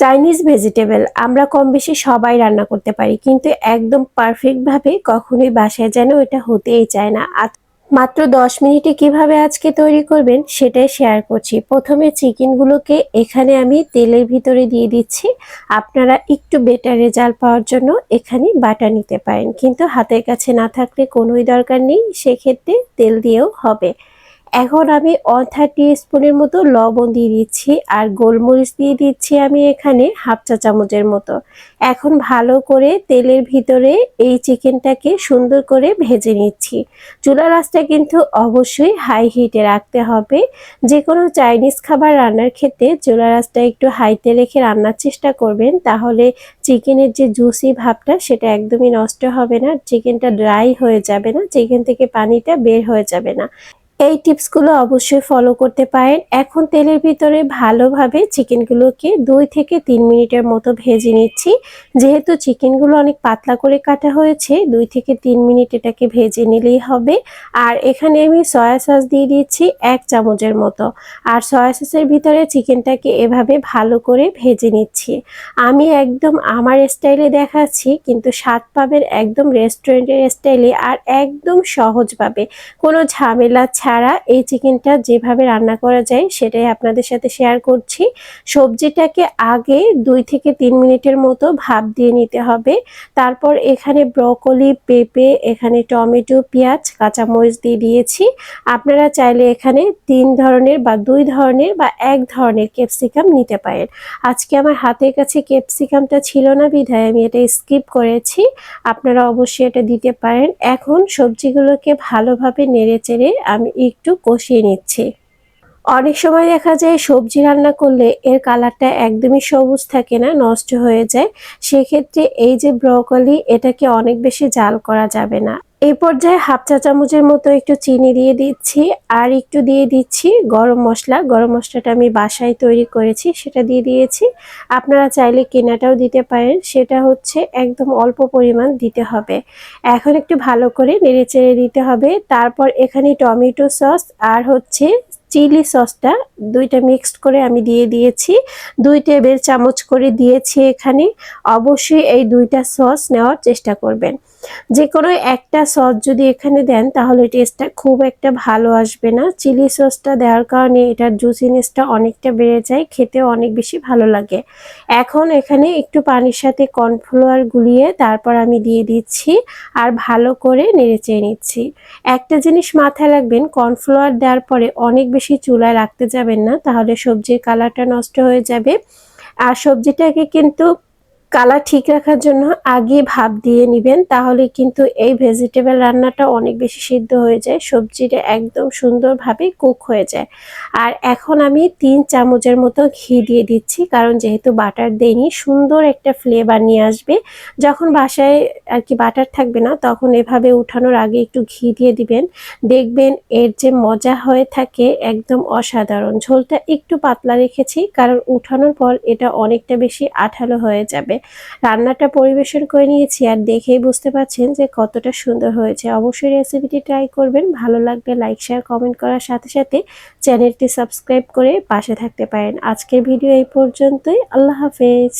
Chinese vegetable আমরা কম বেশি সবাই রান্না করতে পারি, কিন্তু একদম পারফেক্টভাবে কখনোই বাসায় যেন এটা হতেই চায় না। মাত্র দশ মিনিটে কীভাবে আজকে তৈরি করবেন সেটাই শেয়ার করছি। প্রথমে চিকেনগুলোকে এখানে আমি তেলের ভিতরে দিয়ে দিচ্ছি। আপনারা একটু বেটার রেজাল্ট পাওয়ার জন্য এখানে বাটা নিতে পারেন। কিন্তু হাতের কাছে না থাকলে কোনোই দরকার নেই, সেক্ষেত্রে তেল দিয়েও হবে। এখন আমি ওয়ান থার্টি স্পুনের মতো লবণ দিয়ে দিচ্ছি আর গোলমরিচ দিয়ে দিচ্ছি আমি এখানে হাফ চা চামচের মতো। এখন ভালো করে তেলের ভিতরে এই চিকেনটাকে সুন্দর করে ভেজে নিচ্ছি। চুলা রাসটা কিন্তু অবশ্যই হাই হিটে রাখতে হবে। যে কোনো চাইনিজ খাবার রান্নার ক্ষেত্রে চুলা রাসটা একটু হাইতে রেখে রান্নার চেষ্টা করবেন, তাহলে চিকেনের যে জুসি ভাবটা সেটা একদমই নষ্ট হবে না চিকেনটা ড্রাই হয়ে যাবে না চিকেন থেকে পানিটা বের হয়ে যাবে না। এই টিপসগুলো অবশ্যই ফলো করতে পারেন। এখন তেলের ভিতরে ভালোভাবে চিকেনগুলোকে দুই থেকে তিন মিনিটের মতো ভেজে নিচ্ছি। যেহেতু চিকেনগুলো অনেক পাতলা করে কাটা হয়েছে, দুই থেকে তিন মিনিট এটাকে ভেজে নিলেই হবে। আর এখানে আমি সয়া সস দিয়ে দিচ্ছি এক চামচের মতো। আর সয়া সসের ভিতরে চিকেনটাকে এভাবে ভালো করে ভেজে নিচ্ছি। আমি একদম আমার স্টাইলে দেখাচ্ছি, কিন্তু স্বাদ পাবেন একদম রেস্টুরেন্টের স্টাইলে আর একদম সহজভাবে কোনো ঝামেলা ছাড়া এই চিকেনটা যেভাবে রান্না করা যায় সেটাই আপনাদের সাথে শেয়ার করছি। সবজিটাকে আগে দুই থেকে তিন মিনিটের মতো ভাপ দিয়ে নিতে হবে। তারপর এখানে ব্রকলি পেঁপে, এখানে টমেটো, পেঁয়াজ, কাঁচামরিচ দিয়ে দিয়েছি। আপনারা চাইলে এখানে তিন ধরনের বা দুই ধরনের বা এক ধরনের ক্যাপসিকাম নিতে পারেন। আজকে আমার হাতের কাছে ক্যাপসিকামটা ছিল না বিধায় আমি এটা স্কিপ করেছি। আপনারা অবশ্যই এটা দিতে পারেন। এখন সবজিগুলোকে ভালোভাবে নেড়ে চেড়ে আমি একটু কষিয়ে নিচ্ছি। অনেক সময় দেখা যায় সবজি রান্না করলে এর কালারটা একদমই সবুজ থাকে না, নষ্ট হয়ে যায়। সেক্ষেত্রে এই যে ব্রকলি, এটাকে অনেক বেশি জাল করা যাবে না। এই পর্যায়ে হাফ চা চামচের মতো একটু চিনি দিয়ে দিচ্ছি, আর একটু দিয়ে দিচ্ছি গরম মশলা। গরম মশলাটা আমি বাসায় তৈরি করেছি, সেটা দিয়ে দিয়েছি। আপনারা চাইলে কেনাটাও দিতে পারেন, সেটা হচ্ছে একদম অল্প পরিমাণ দিতে হবে। এখন একটু ভালো করে নেড়ে চেড়ে দিতে হবে। তারপর এখানে টমেটো সস আর হচ্ছে চিলি সসটা দুইটা মিক্সড করে আমি দিয়ে দিয়েছি। দুই টেবিল চামচ করে দিয়েছি এখানে। অবশ্যই এই দুইটা সস নেওয়ার চেষ্টা করবেন। যে কোনো একটা সস যদি এখানে দেন, তাহলে টেস্টটা খুব একটা ভালো আসবে না। চিলি সসটা দেওয়ার কারণে এটার জুসিনেসটা অনেকটা বেড়ে যায় খেতে অনেক বেশি ভালো লাগে। এখন এখানে একটু পানির সাথে কর্নফ্লাওয়ার গুলিয়ে তারপর আমি দিয়ে দিচ্ছি আর ভালো করে নেড়ে চেয়ে নিচ্ছি। একটা জিনিস মাথায় রাখবেন কর্নফ্লাওয়ার দেওয়ার পরে অনেক বেশি চুলায় রাখতে যাবেন না, তাহলে সবজির কালারটা নষ্ট হয়ে যাবে। আর সবজিটাকে কিন্তু কালার ঠিক রাখার জন্য আগে ভাপ দিয়ে নেবেন, তাহলে কিন্তু এই ভেজিটেবল রান্নাটা অনেক বেশি সিদ্ধ হয়ে যায়, সবজিটা একদম সুন্দরভাবে কুক হয়ে যায়। আর এখন আমি তিন চামচের মতো ঘি দিয়ে দিচ্ছি, কারণ যেহেতু বাটার দেইনি, সুন্দর একটা ফ্লেভার নিয়ে আসবে। যখন বাসায় আর কি বাটার থাকবে না, তখন এভাবে উঠানোর আগে একটু ঘি দিয়ে দিবেন। দেখবেন এর যে মজা হয়ে থাকে একদম অসাধারণ। ঝোলটা একটু পাতলা রেখেছি, কারণ উঠানোর পর এটা অনেকটা বেশি আঠালো হয়ে যাবে। রান্নাটা পরিবেশন করে নিয়েছি আর দেখেই বুঝতে পারছেন যে কতটা সুন্দর হয়েছে। অবশ্যই রেসিপিটি ট্রাই করবেন। ভালো লাগলে লাইক শেয়ার কমেন্ট করার সাথে সাথে চ্যানেলটি সাবস্ক্রাইব করে পাশে থাকতে পারেন। আজকের ভিডিও এই পর্যন্তই। আল্লাহ হাফেজ।